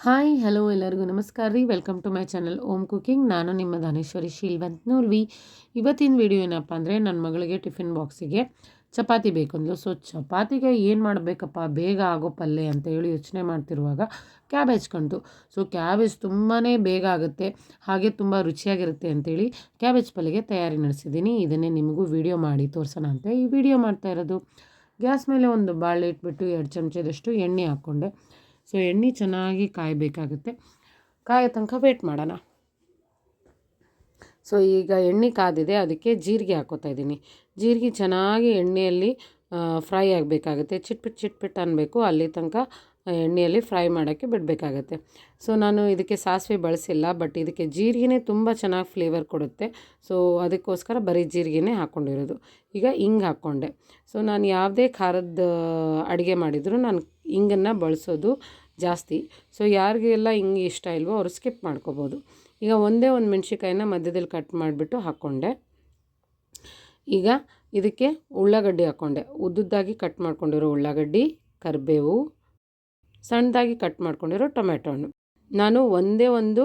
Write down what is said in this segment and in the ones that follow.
Hi hello ಎಲ್ಲರಿಗೂ ನಮಸ್ಕಾರ ರೀ. Welcome to my channel Om cooking ನಾನು ನಿಮ್ಮ ದಾನೇಶ್ವರಿ ಶೀಲ್ವಂತ್ ನೋಲ್ವಿ ಇವತ್ತಿನ ವಿಡಿಯೋ ಏನಪ್ಪ ಅಂದರೆ ನನ್ನ ಮಗಳಿಗೆ ಟಿಫಿನ್ ಬಾಕ್ಸಿಗೆ ಚಪಾತಿ ಬೇಕಂದ್ಲು ಸೊ ಚಪಾತಿಗೆ ಏನು ಮಾಡಬೇಕಪ್ಪ? ಬೇಗ ಆಗೋ ಪಲ್ಯ ಅಂತ ಹೇಳಿ ಯೋಚನೆ ಮಾಡ್ತಿರುವಾಗ ಕ್ಯಾಬೇಜ್ ಕಂಡು ಸೊ ಕ್ಯಾಬೇಜ್ ತುಂಬಾ ಬೇಗ ಆಗುತ್ತೆ. ಹಾಗೆ ತುಂಬ ರುಚಿಯಾಗಿರುತ್ತೆ ಅಂತೇಳಿ ಕ್ಯಾಬೇಜ್ ಪಲ್ಯಗೆ ತಯಾರಿ ನಡೆಸಿದ್ದೀನಿ. ಇದನ್ನೇ ನಿಮಗೂ ವಿಡಿಯೋ ಮಾಡಿ ತೋರಿಸೋಣ ಅಂತ ಈ ವಿಡಿಯೋ ಮಾಡ್ತಾ ಇರೋದು. ಗ್ಯಾಸ್ ಮೇಲೆ ಒಂದು ಬಾಳೆ ಇಟ್ಬಿಟ್ಟು ಎರಡು ಚಮಚದಷ್ಟು ಎಣ್ಣೆ ಹಾಕ್ಕೊಂಡೆ. ಸೊ ಎಣ್ಣೆ ಚೆನ್ನಾಗಿ ಕಾಯಬೇಕಾಗುತ್ತೆ. ಕಾಯೋ ತನಕ ವೇಟ್ ಮಾಡೋಣ. ಸೊ ಈಗ ಎಣ್ಣೆ ಕಾದಿದೆ, ಅದಕ್ಕೆ ಜೀರಿಗೆ ಹಾಕೋತಾ ಇದ್ದೀನಿ. ಜೀರಿಗೆ ಚೆನ್ನಾಗಿ ಎಣ್ಣೆಯಲ್ಲಿ ಫ್ರೈ ಆಗಬೇಕಾಗುತ್ತೆ. ಚಿಟ್ಪಿಟ್ ಚಿಟ್ಪಿಟ್ ಅನ್ನಬೇಕು ಅಲ್ಲಿ ತನಕ ಎಣ್ಣೆಯಲ್ಲಿ ಫ್ರೈ ಮಾಡೋಕ್ಕೆ ಬಿಡಬೇಕಾಗತ್ತೆ. ಸೊ ನಾನು ಇದಕ್ಕೆ ಸಾಸಿವೆ ಬಳಸಿಲ್ಲ ಬಟ್ ಇದಕ್ಕೆ ಜೀರಿಗೆನೇ ತುಂಬ ಚೆನ್ನಾಗಿ ಫ್ಲೇವರ್ ಕೊಡುತ್ತೆ. ಸೊ ಅದಕ್ಕೋಸ್ಕರ ಬರೀ ಜೀರಿಗೆನೇ ಹಾಕ್ಕೊಂಡಿರೋದು ಈಗ ಹಿಂಗೆ ಹಾಕ್ಕೊಂಡೆ ಸೊ ನಾನು ಯಾವುದೇ ಖಾರದ ಅಡುಗೆ ಮಾಡಿದರೂ ನಾನು ಹಿಂಗನ್ನು ಬಳಸೋದು ಜಾಸ್ತಿ. ಸೊ ಯಾರಿಗೆಲ್ಲ ಹಿಂಗೆ ಇಷ್ಟ ಇಲ್ವೋ ಅವರು ಸ್ಕಿಪ್ ಮಾಡ್ಕೋಬೋದು. ಈಗ ಒಂದೇ ಒಂದು ಮೆಣ್ಸಿಕಾಯಿನ ಮಧ್ಯದಲ್ಲಿ ಕಟ್ ಮಾಡಿಬಿಟ್ಟು ಹಾಕ್ಕೊಂಡೆ ಈಗ ಇದಕ್ಕೆ ಉಳ್ಳಾಗಡ್ಡಿ ಹಾಕ್ಕೊಂಡೆ ಉದ್ದುದ್ದಾಗಿ ಕಟ್ ಮಾಡ್ಕೊಂಡಿರೋ ಉಳ್ಳಾಗಡ್ಡಿ, ಕರಿಬೇವು, ಸಣ್ಣದಾಗಿ ಕಟ್ ಮಾಡ್ಕೊಂಡಿರೋ ಟೊಮೆಟೊ ಹಣ್ಣು. ನಾನು ಒಂದೇ ಒಂದು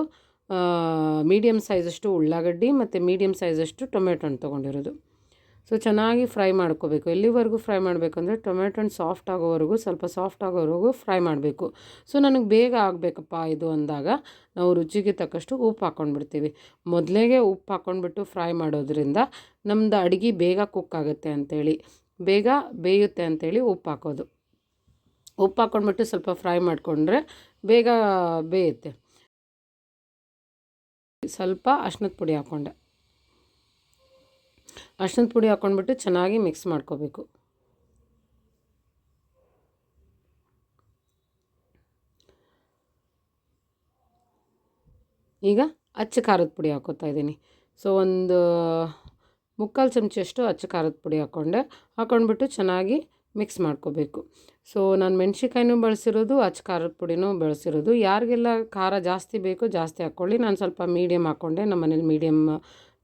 ಮೀಡಿಯಮ್ ಸೈಜಷ್ಟು ಉಳ್ಳಾಗಡ್ಡಿ ಮತ್ತು ಮೀಡಿಯಮ್ ಸೈಜಷ್ಟು ಟೊಮೆಟೊ ಹಣ್ಣು ತೊಗೊಂಡಿರೋದು. ಸೊ ಚೆನ್ನಾಗಿ ಫ್ರೈ ಮಾಡ್ಕೋಬೇಕು. ಎಲ್ಲಿವರೆಗೂ ಫ್ರೈ ಮಾಡಬೇಕು ಅಂದರೆ ಹಣ್ಣು ಸಾಫ್ಟ್ ಆಗೋವರೆಗೂ, ಸ್ವಲ್ಪ ಸಾಫ್ಟ್ ಆಗೋವರೆಗೂ ಫ್ರೈ ಮಾಡಬೇಕು. ಸೊ ನನಗೆ ಬೇಗ ಆಗಬೇಕಪ್ಪ ಇದು ಅಂದಾಗ ನಾವು ರುಚಿಗೆ ತಕ್ಕಷ್ಟು ಉಪ್ಪು ಹಾಕ್ಕೊಂಡ್ಬಿಡ್ತೀವಿ ಮೊದಲೇಗೆ ಉಪ್ಪು ಹಾಕ್ಕೊಂಡ್ಬಿಟ್ಟು ಫ್ರೈ ಮಾಡೋದ್ರಿಂದ ನಮ್ಮದು ಅಡುಗೆ ಬೇಗ ಕುಕ್ ಆಗುತ್ತೆ ಅಂಥೇಳಿ ಬೇಗ ಬೇಯುತ್ತೆ ಅಂಥೇಳಿ ಉಪ್ಪು ಹಾಕೋದು. ಉಪ್ಪು ಹಾಕ್ಕೊಂಡ್ಬಿಟ್ಟು ಸ್ವಲ್ಪ ಫ್ರೈ ಮಾಡಿಕೊಂಡ್ರೆ ಬೇಗ ಬೇಯುತ್ತೆ. ಸ್ವಲ್ಪ ಅಶ್ನದ ಪುಡಿ ಹಾಕ್ಕೊಂಡೆ ಅರ್ಶಿನದ ಪುಡಿ ಹಾಕ್ಕೊಂಡ್ಬಿಟ್ಟು ಚೆನ್ನಾಗಿ ಮಿಕ್ಸ್ ಮಾಡ್ಕೋಬೇಕು. ಈಗ ಅಚ್ಚ ಖಾರದ ಪುಡಿ ಹಾಕೋತಾ ಇದ್ದೀನಿ. ಸೊ ಒಂದು ಮುಕ್ಕಾಲು ಚಮಚಷ್ಟು ಅಚ್ಚ ಖಾರದ ಪುಡಿ ಹಾಕ್ಕೊಂಡೆ ಹಾಕ್ಕೊಂಡ್ಬಿಟ್ಟು ಚೆನ್ನಾಗಿ ಮಿಕ್ಸ್ ಮಾಡ್ಕೋಬೇಕು. ಸೊ ನಾನು ಮೆಣ್ಸಿಕಾಯಿನೂ ಬಳಸಿರೋದು, ಅಚ್ಚ ಖಾರದ ಪುಡಿನೂ ಬಳಸಿರೋದು. ಯಾರಿಗೆಲ್ಲ ಖಾರ ಜಾಸ್ತಿ ಬೇಕೋ ಜಾಸ್ತಿ ಹಾಕ್ಕೊಳ್ಳಿ ನಾನು ಸ್ವಲ್ಪ ಮೀಡಿಯಮ್ ಹಾಕ್ಕೊಂಡೆ ನಮ್ಮ ಮನೇಲಿ ಮೀಡಿಯಮ್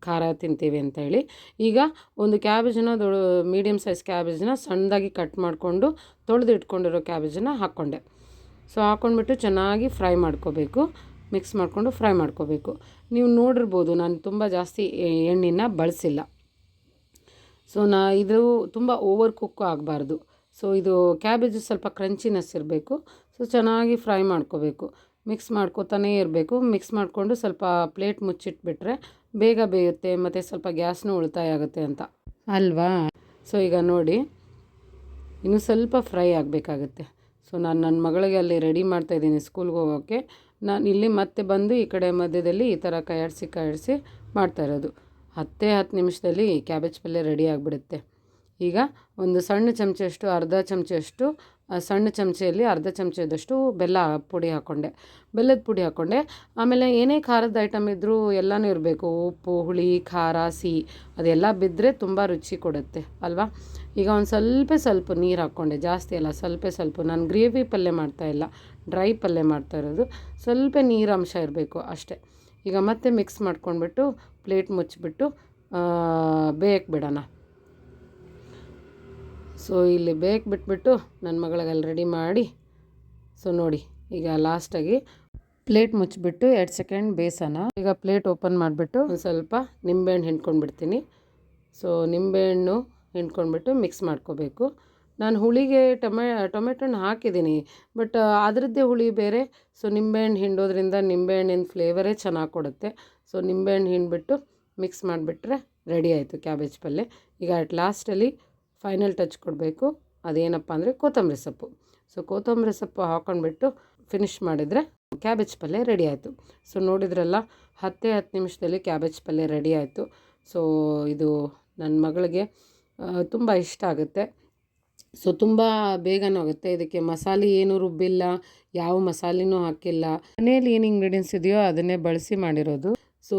ಖಾರ ತಿಂತೀವಿ ಅಂತ ಹೇಳಿ. ಈಗ ಒಂದು ಕ್ಯಾಬೇಜನ್ನ ದೊಡ್ಡ ಮೀಡಿಯಮ್ ಸೈಜ್ ಕ್ಯಾಬೇಜನ್ನ ಸಣ್ಣದಾಗಿ ಕಟ್ ಮಾಡಿಕೊಂಡು ತೊಳೆದು ಇಟ್ಕೊಂಡಿರೋ ಕ್ಯಾಬೇಜನ್ನ ಹಾಕ್ಕೊಂಡೆ. ಸೊ ಹಾಕ್ಕೊಂಡ್ಬಿಟ್ಟು ಚೆನ್ನಾಗಿ ಫ್ರೈ ಮಾಡ್ಕೋಬೇಕು. ಮಿಕ್ಸ್ ಮಾಡಿಕೊಂಡು ಫ್ರೈ ಮಾಡ್ಕೋಬೇಕು. ನೀವು ನೋಡಿರ್ಬೋದು ನಾನು ತುಂಬ ಜಾಸ್ತಿ ಎಣ್ಣೆನ ಬಳಸಿಲ್ಲ. ಸೊ ನಾ ಇದು ತುಂಬ ಓವರ್ ಕುಕ್ಕು ಆಗಬಾರ್ದು. ಸೊ ಇದು ಕ್ಯಾಬೇಜ್ ಸ್ವಲ್ಪ ಕ್ರಂಚಿನೆಸ್ ಇರಬೇಕು. ಸೊ ಚೆನ್ನಾಗಿ ಫ್ರೈ ಮಾಡ್ಕೋಬೇಕು. ಮಿಕ್ಸ್ ಮಾಡ್ಕೋತಾನೇ ಇರಬೇಕು. ಮಿಕ್ಸ್ ಮಾಡಿಕೊಂಡು ಸ್ವಲ್ಪ ಪ್ಲೇಟ್ ಮುಚ್ಚಿಟ್ಬಿಟ್ರೆ ಬೇಗ ಬೇಯುತ್ತೆ ಮತ್ತು ಸ್ವಲ್ಪ ಗ್ಯಾಸ್ನೂ ಉಳಿತಾಯ ಆಗುತ್ತೆ ಅಂತ. ಅಲ್ವಾ? ಸೊ ಈಗ ನೋಡಿ. ಇನ್ನೂ ಸ್ವಲ್ಪ ಫ್ರೈ ಆಗಬೇಕಾಗುತ್ತೆ. ಸೊ ನಾನು ನನ್ನ ಮಗಳಿಗೆ ಅಲ್ಲಿ ರೆಡಿ ಮಾಡ್ತಾ ಇದ್ದೀನಿ ಸ್ಕೂಲ್ಗೆ ಹೋಗೋಕ್ಕೆ ನಾನು ಇಲ್ಲಿ ಮತ್ತೆ ಬಂದು ಈ ಕಡೆ ಮಧ್ಯದಲ್ಲಿ ಈ ಥರ ಕೈಯಾಡಿಸಿ ಕೈಯಾಡಿಸಿ ಮಾಡ್ತಾ ಇರೋದು. ಹತ್ತೇ ಹತ್ತು ನಿಮಿಷದಲ್ಲಿ ಕ್ಯಾಬೇಜ್ ಪಲ್ಯ ರೆಡಿ ಆಗಿಬಿಡುತ್ತೆ. ಈಗ ಒಂದು ಸಣ್ಣ ಚಮಚಷ್ಟು ಅರ್ಧ ಚಮಚಷ್ಟು ಸಣ್ಣ ಚಮಚೆಯಲ್ಲಿ ಅರ್ಧ ಚಮಚದಷ್ಟು ಬೆಲ್ಲ ಪುಡಿ ಹಾಕ್ಕೊಂಡೆ ಬೆಲ್ಲದ ಪುಡಿ ಹಾಕ್ಕೊಂಡೆ ಆಮೇಲೆ ಏನೇ ಖಾರದ ಐಟಮ್ ಇದ್ದರೂ ಎಲ್ಲನೂ ಇರಬೇಕು. ಉಪ್ಪು, ಹುಳಿ, ಖಾರ, ಸಿಹಿ, ಅದೆಲ್ಲ ಬಿದ್ದರೆ ತುಂಬ ರುಚಿ ಕೊಡುತ್ತೆ, ಅಲ್ವಾ? ಈಗ ಒಂದು ಸ್ವಲ್ಪ ಸ್ವಲ್ಪ ನೀರು ಹಾಕ್ಕೊಂಡೆ ಜಾಸ್ತಿ ಅಲ್ಲ, ಸ್ವಲ್ಪ ಸ್ವಲ್ಪ. ನಾನು ಗ್ರೇವಿ ಪಲ್ಯ ಮಾಡ್ತಾಯಿಲ್ಲ ಡ್ರೈ ಪಲ್ಯ ಮಾಡ್ತಾ ಇರೋದು. ಸ್ವಲ್ಪ ನೀರಂಶ ಇರಬೇಕು ಅಷ್ಟೇ. ಈಗ ಮತ್ತೆ ಮಿಕ್ಸ್ ಮಾಡ್ಕೊಂಡ್ಬಿಟ್ಟು ಪ್ಲೇಟ್ ಮುಚ್ಚಿಬಿಟ್ಟು ಬೇಯಕ್ಕೆ ಬಿಡೋಣ. ಸೊ ಇಲ್ಲಿ ಬೇಕು ಬಿಟ್ಬಿಟ್ಟು ನನ್ನ ಮಗಳಿಗೆ ಅಲ್ಲಿ ರೆಡಿ ಮಾಡಿ. ಸೊ ನೋಡಿ, ಈಗ ಲಾಸ್ಟಾಗಿ ಪ್ಲೇಟ್ ಮುಚ್ಚಿಬಿಟ್ಟು ಎರಡು ಸೆಕೆಂಡ್ ಬೇಸನ. ಈಗ ಪ್ಲೇಟ್ ಓಪನ್ ಮಾಡಿಬಿಟ್ಟು ಒಂದು ಸ್ವಲ್ಪ ನಿಂಬೆಹಣ್ಣು ಹಿಂಡ್ಕೊಂಡ್ಬಿಡ್ತೀನಿ. ಸೊ ನಿಂಬೆಹಣ್ಣು ಹಿಂಡ್ಕೊಂಡ್ಬಿಟ್ಟು ಮಿಕ್ಸ್ ಮಾಡ್ಕೋಬೇಕು. ನಾನು ಹುಳಿಗೆ ಟೊಮೆ ಟೊಮೆಟೊ ಹಣ್ಣು ಹಾಕಿದ್ದೀನಿ ಬಟ್ ಅದರದ್ದೇ ಹುಳಿ ಬೇರೆ. ಸೊ ನಿಂಬೆಹಣ್ಣು ಹಿಂಡೋದ್ರಿಂದ ನಿಂಬೆಹಣ್ಣಿನ ಫ್ಲೇವರೇ ಚೆನ್ನಾಗಿ ಕೊಡುತ್ತೆ. ಸೊ ನಿಂಬೆಹಣ್ಣು ಹಿಂಡ್ಬಿಟ್ಟು ಮಿಕ್ಸ್ ಮಾಡಿಬಿಟ್ರೆ ರೆಡಿ ಆಯಿತು ಕ್ಯಾಬೇಜ್ ಪಲ್ಯ ಈಗ ಅಟ್ ಲಾಸ್ಟಲ್ಲಿ ಫೈನಲ್ ಟಚ್ ಕೊಡಬೇಕು. ಅದೇನಪ್ಪ ಅಂದರೆ ಕೊತ್ತಂಬರಿ ಸೊಪ್ಪು. ಸೊ ಕೊತ್ತಂಬರಿ ಸೊಪ್ಪು ಹಾಕ್ಕೊಂಡ್ಬಿಟ್ಟು ಫಿನಿಶ್ ಮಾಡಿದರೆ ಕ್ಯಾಬೇಜ್ ಪಲ್ಯ ರೆಡಿ ಆಯಿತು. ಸೊ ನೋಡಿದ್ರಲ್ಲ, ಹತ್ತೇ ಹತ್ತು ನಿಮಿಷದಲ್ಲಿ ಕ್ಯಾಬೇಜ್ ಪಲ್ಯ ರೆಡಿ ಆಯಿತು. ಸೊ ಇದು ನನ್ನ ಮಗಳಿಗೆ ತುಂಬ ಇಷ್ಟ ಆಗುತ್ತೆ. ಸೊ ತುಂಬ ಬೇಗನೂ ಆಗುತ್ತೆ. ಇದಕ್ಕೆ ಮಸಾಲೆ ಏನು ರುಬ್ಬಿಲ್ಲ, ಯಾವ ಮಸಾಲೆನೂ ಹಾಕಿಲ್ಲ. ಮನೆಯಲ್ಲಿ ಏನು ಇಂಗ್ರೀಡಿಯೆಂಟ್ಸ್ ಇದೆಯೋ ಅದನ್ನೇ ಬಳಸಿ ಮಾಡಿರೋದು. ಸೊ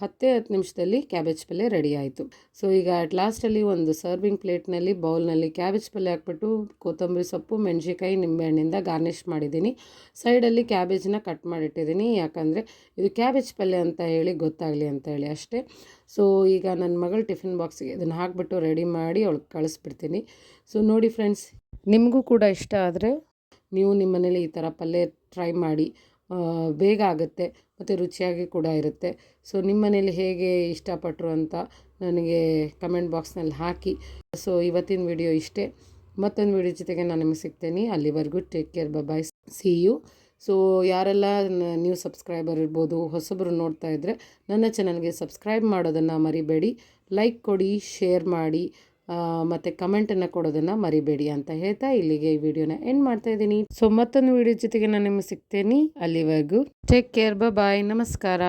ಹತ್ತೇ ಹತ್ತು ನಿಮಿಷದಲ್ಲಿ ಕ್ಯಾಬೇಜ್ ಪಲ್ಯ ರೆಡಿ ಆಯಿತು. ಸೊ ಈಗ ಅಟ್ ಲಾಸ್ಟಲ್ಲಿ ಒಂದು ಸರ್ವಿಂಗ್ ಪ್ಲೇಟ್ನಲ್ಲಿ ಬೌಲ್ನಲ್ಲಿ ಕ್ಯಾಬೇಜ್ ಪಲ್ಯ ಹಾಕ್ಬಿಟ್ಟು, ಕೊತ್ತಂಬರಿ ಸೊಪ್ಪು ಮೆಣಸಿಕಾಯಿ ನಿಂಬೆಹಣ್ಣಿಂದ ಗಾರ್ನಿಷ್ ಮಾಡಿದ್ದೀನಿ. ಸೈಡಲ್ಲಿ ಕ್ಯಾಬೇಜನ್ನ ಕಟ್ ಮಾಡಿಟ್ಟಿದ್ದೀನಿ. ಯಾಕಂದರೆ ಇದು ಕ್ಯಾಬೇಜ್ ಪಲ್ಯ ಅಂತ ಹೇಳಿ ಗೊತ್ತಾಗಲಿ ಅಂತ ಹೇಳಿ ಅಷ್ಟೇ. ಸೊ ಈಗ ನನ್ನ ಮಗಳ ಟಿಫಿನ್ ಬಾಕ್ಸಿಗೆ ಇದನ್ನು ಹಾಕ್ಬಿಟ್ಟು ರೆಡಿ ಮಾಡಿ ಅವಳಿಗೆ ಕಳಿಸ್ಬಿಡ್ತೀನಿ. ಸೊ ನೋಡಿ ಫ್ರೆಂಡ್ಸ್ ನಿಮಗೂ ಕೂಡ ಇಷ್ಟ ಆದರೆ ನೀವು ನಿಮ್ಮ ಮನೇಲಿ ಈ ಥರ ಪಲ್ಯ ಟ್ರೈ ಮಾಡಿ. ಬೇಗ ಆಗುತ್ತೆ ಮತ್ತು ರುಚಿಯಾಗಿ ಕೂಡ ಇರುತ್ತೆ. ಸೊ ನಿಮ್ಮ ಮನೇಲಿ ಹೇಗೆ ಇಷ್ಟಪಟ್ಟರು ಅಂತ ನನಗೆ ಕಮೆಂಟ್ ಬಾಕ್ಸ್ನಲ್ಲಿ ಹಾಕಿ. ಸೊ ಇವತ್ತಿನ ವಿಡಿಯೋ ಇಷ್ಟೇ. ಮತ್ತೊಂದು ವಿಡಿಯೋ ಜೊತೆಗೆ ನಾನು ನಿಮಗೆ ಸಿಗ್ತೇನೆ. ಅಲ್ಲಿವರೆಗೂ take care bye see you so ಯಾರೆಲ್ಲ ನ್ಯೂ ಸಬ್ಸ್ಕ್ರೈಬರ್ ಇರ್ಬೋದು, ಹೊಸಬರು ನೋಡ್ತಾ ಇದ್ದರೆ ನನ್ನ ಚಾನಲ್ಗೆ ಸಬ್ಸ್ಕ್ರೈಬ್ ಮಾಡೋದನ್ನು ಮರಿಬೇಡಿ. ಲೈಕ್ ಕೊಡಿ ಶೇರ್ ಮಾಡಿ. ಮತ್ತು ಕಮೆಂಟನ್ನು ಕೊಡೋದನ್ನು ಮರಿಬೇಡಿ ಅಂತ ಹೇಳ್ತಾ ಇಲ್ಲಿಗೆ ಈ ವಿಡಿಯೋನ ಎಂಡ್ ಮಾಡ್ತಾ ಇದ್ದೀನಿ. ಸೊ ಮತ್ತೊಂದು ವಿಡಿಯೋ ಜೊತೆಗೆ ನಾನು ನಿಮಗೆ ಸಿಗ್ತೇನೆ. ಅಲ್ಲಿವರೆಗೂ ಟೇಕ್ ಕೇರ್ ಬಾಯ್ ನಮಸ್ಕಾರ.